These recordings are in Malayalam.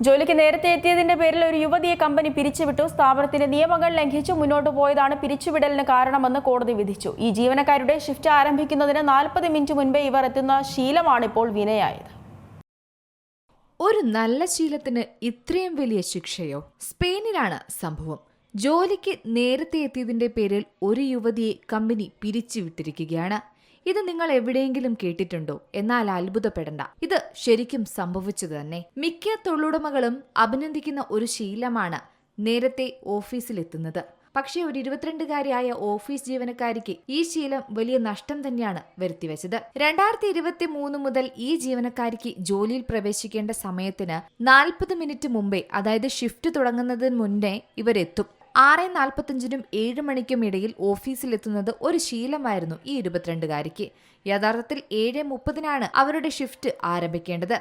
ജോലിക്ക് നേരത്തെ എത്തിയതിന്റെ പേരിൽ ഒരു യുവതിയെ കമ്പനി പിരിച്ചുവിട്ടു. സ്ഥാപനത്തിന്റെ നിയമങ്ങൾ ലംഘിച്ചു മുന്നോട്ട് പോയതാണ് പിരിച്ചുവിടലിന് കാരണമെന്ന് കോടതി വിധിച്ചു. ഈ ജീവനക്കാരുടെ ഷിഫ്റ്റ് ആരംഭിക്കുന്നതിന് നാൽപ്പത് മിനിറ്റ് മുൻപേ ഇവർ എത്തുന്ന ശീലമാണ് ഇപ്പോൾ വിനയായത്. ഒരു നല്ല ശീലത്തിന് ഇത്രയും വലിയ ശിക്ഷയോ? സ്പെയിനിലാണ് സംഭവം. ജോലിക്ക് നേരത്തെ എത്തിയതിന്റെ പേരിൽ ഒരു യുവതിയെ കമ്പനി പിരിച്ചുവിട്ടിരിക്കുകയാണ്. ഇത് നിങ്ങൾ എവിടെയെങ്കിലും കേട്ടിട്ടുണ്ടോ? എന്നാൽ അത്ഭുതപ്പെടണ്ട. ഇത് ശരിക്കും സംഭവിച്ചത് തന്നെ. മിക്ക തൊഴിലുടമകളും അഭിനന്ദിക്കുന്ന ഒരു ശീലമാണ് നേരത്തെ ഓഫീസിലെത്തുന്നത്. പക്ഷേ ഒരു ഇരുപത്തിരണ്ടുകാരിയായ ഓഫീസ് ജീവനക്കാരിക്ക് ഈ ശീലം വലിയ നഷ്ടം തന്നെയാണ് വരുത്തിവെച്ചത്. രണ്ടായിരത്തി ഇരുപത്തി മൂന്ന് മുതൽ ഈ ജീവനക്കാരിക്ക് ജോലിയിൽ പ്രവേശിക്കേണ്ട സമയത്തിന് നാൽപ്പത് മിനിറ്റ് മുമ്പേ അതായത് ഷിഫ്റ്റ് തുടങ്ങുന്നതിന് മുന്നേ ഇവരെത്തും. ആറ് നാൽപ്പത്തഞ്ചിനും ഏഴ് മണിക്കും ഇടയിൽ ഓഫീസിലെത്തുന്നത് ഒരു ശീലമായിരുന്നു ഈ ഇരുപത്തിരണ്ടുകാരിക്ക്. യഥാർത്ഥത്തിൽ ഏഴ് മുപ്പതിനാണ് അവരുടെ ഷിഫ്റ്റ് ആരംഭിക്കേണ്ടത്.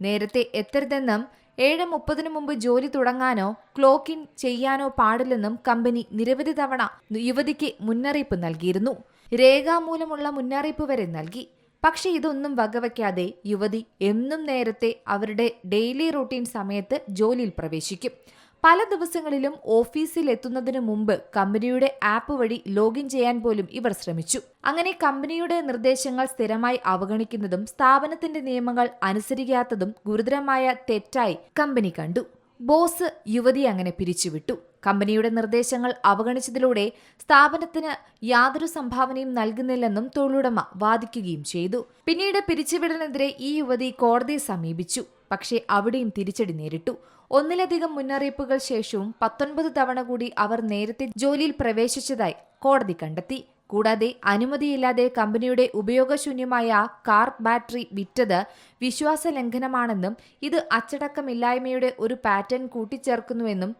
നേരത്തെ എത്തരുതെന്നും ഏഴ് മുപ്പതിനു മുമ്പ് ജോലി തുടങ്ങാനോ ക്ലോക്ക് ഇൻ ചെയ്യാനോ പാടില്ലെന്നും കമ്പനി നിരവധി തവണ യുവതിക്ക് മുന്നറിയിപ്പ് നൽകിയിരുന്നു. രേഖാമൂലമുള്ള മുന്നറിയിപ്പ് വരെ നൽകി. പക്ഷെ ഇതൊന്നും വകവയ്ക്കാതെ യുവതി എന്നും നേരത്തെ അവരുടെ ഡെയിലി റൂട്ടീൻ സമയത്ത് ജോലിയിൽ പ്രവേശിക്കും. പല ദിവസങ്ങളിലും ഓഫീസിൽ എത്തുന്നതിനു മുമ്പ് കമ്പനിയുടെ ആപ്പ് വഴി ലോഗിൻ ചെയ്യാൻ പോലും ഇവർ ശ്രമിച്ചു. അങ്ങനെ കമ്പനിയുടെ നിർദ്ദേശങ്ങൾ സ്ഥിരമായി അവഗണിക്കുന്നതും സ്ഥാപനത്തിന്റെ നിയമങ്ങൾ അനുസരിക്കാത്തതും ഗുരുതരമായ തെറ്റായി കമ്പനി കണ്ടു. ബോസ് യുവതി അങ്ങനെ പിരിച്ചുവിട്ടു. കമ്പനിയുടെ നിർദ്ദേശങ്ങൾ അവഗണിച്ചതിലൂടെ സ്ഥാപനത്തിന് യാതൊരു സംഭാവനയും നൽകുന്നില്ലെന്നും തൊഴിലുടമ വാദിക്കുകയും ചെയ്തു. പിന്നീട് പിരിച്ചുവിടലിനെതിരെ ഈ യുവതി കോടതിയെ സമീപിച്ചു. പക്ഷേ അവിടെയും തിരിച്ചടി നേരിട്ടു. ഒന്നിലധികം മുന്നറിയിപ്പുകൾ ശേഷവും പത്തൊൻപത് തവണ കൂടി അവർ നേരത്തെ ജോലിയിൽ പ്രവേശിച്ചതായി കോടതി കണ്ടെത്തി. കൂടാതെ അനുമതിയില്ലാതെ കമ്പനിയുടെ ഉപയോഗശൂന്യമായ കാർ ബാറ്ററി വിറ്റത് വിശ്വാസ ലംഘനമാണെന്നും ഇത് അച്ചടക്കമില്ലായ്മയുടെ ഒരു പാറ്റേൺ കൂട്ടിച്ചേർക്കുന്നുവെന്നും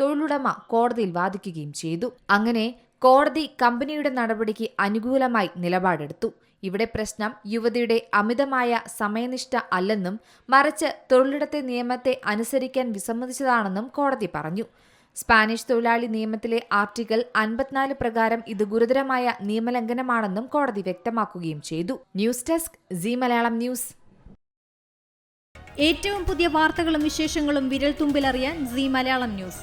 തൊഴിലുടമ കോടതിയിൽ വാദിക്കുകയും ചെയ്തു. അങ്ങനെ കോടതി കമ്പനിയുടെ നടപടിക്ക് അനുകൂലമായി നിലപാടെടുത്തു. ഇവിടെ പ്രശ്നം യുവതിയുടെ അമിതമായ സമയനിഷ്ഠ അല്ലെന്നും മറിച്ച് തൊഴിലിടത്തെ നിയമത്തെ അനുസരിക്കാൻ വിസമ്മതിച്ചതാണെന്നും കോടതി പറഞ്ഞു. സ്പാനിഷ് തൊഴിലാളി നിയമത്തിലെ ആർട്ടിക്കിൾ അൻപത്തിനാല് പ്രകാരം ഇത് ഗുരുതരമായ നിയമലംഘനമാണെന്നും കോടതി വ്യക്തമാക്കുകയും ചെയ്തു. News desk C Malayalam news. ഏറ്റവും പുതിയ വാർത്തകളും വിശേഷങ്ങളും വിരൽ തുമ്പിലറിയാൻ സി മലയാളം ന്യൂസ്.